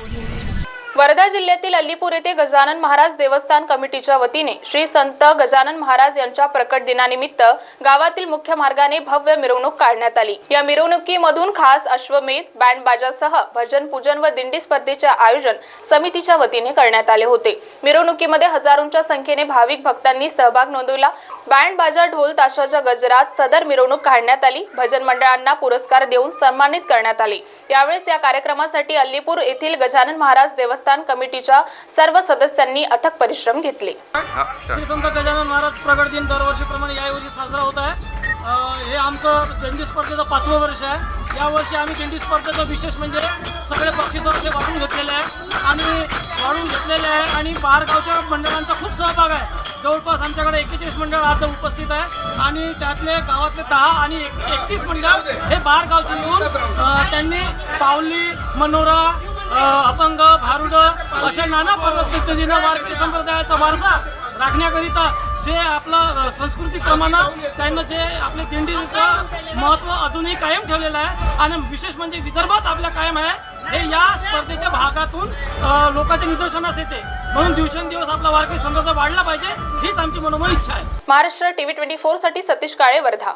Audio. Wardha जिल्ह्यातील अल्लीपूर येथे गजानन महाराज देवस्थान कमिटीच्या वतीने श्री संत गजानन महाराज यांच्या प्रकट दिनानिमित्त गावातील मुख्य मार्गाने भव्य मिरवणूक काढण्यात आली. या मिरवणुकीमधून खास अश्वमेध बँड बाजासह भजन पूजन व दिंडी स्पर्धेचे आयोजन समितीच्या वतीने करण्यात आले होते. मिरवणुकीमध्ये हजारोंच्या संख्येने भाविक भक्तांनी सहभाग नोंदवला. बँड बाजा ढोल ताशाच्या गजरात सदर मिरवणूक काढण्यात आली. भजन मंडळांना पुरस्कार देऊन सन्मानित करण्यात आले. यावेळेस या कार्यक्रमासाठी अल्लीपूर येथील गजानन महाराज देवस्थान कमिटीच्या सर्व सदस्यांनी अथक परिश्रम घेतले. श्री संत गजानन महाराज प्रगट दिन दरवर्षीप्रमाणे याऐवजी साजरा होत आहे. हे आमचं दिंडी स्पर्धेचं पाचवं वर्ष आहे. यावर्षी आम्ही दिंडी स्पर्धेचं विशेष म्हणजे सगळे बक्षिसं असे वाढून घेतलेले आहे. आम्ही वाढून घेतलेले आहे आणि बाहेरगावच्या मंडळांचा खूप सहभाग आहे. जवळपास आमच्याकडे एकेचाळीस मंडळ आता उपस्थित आहे. आणि त्यातले गावातले दहा आणि एक एकतीस मंडळ हे बाहेरगावचे येऊन त्यांनी पावली मनोरा अपंग भारुड अशा नाना पद्धतीनं वारकरी संप्रदायाचा वारसा राखण्याकरिता जे आपलं अ, संस्कृतीप्रमाणे त्यांना जे आपल्या दिंडीचं महत्त्व अजूनही कायम ठेवलेलं आहे आणि विशेष म्हणजे विदर्भात आपल्या कायम आहे हे या स्पर्धेच्या भागातून लोकांच्या निदर्शनास येते. म्हणून दिवसेंदिवस आपला वारकरी संप्रदाय वाढला पाहिजे हीच आमची मनोमन इच्छा आहे. महाराष्ट्र टीव्ही ट्वेंटी फोरसाठी सतीश काळे वर्धा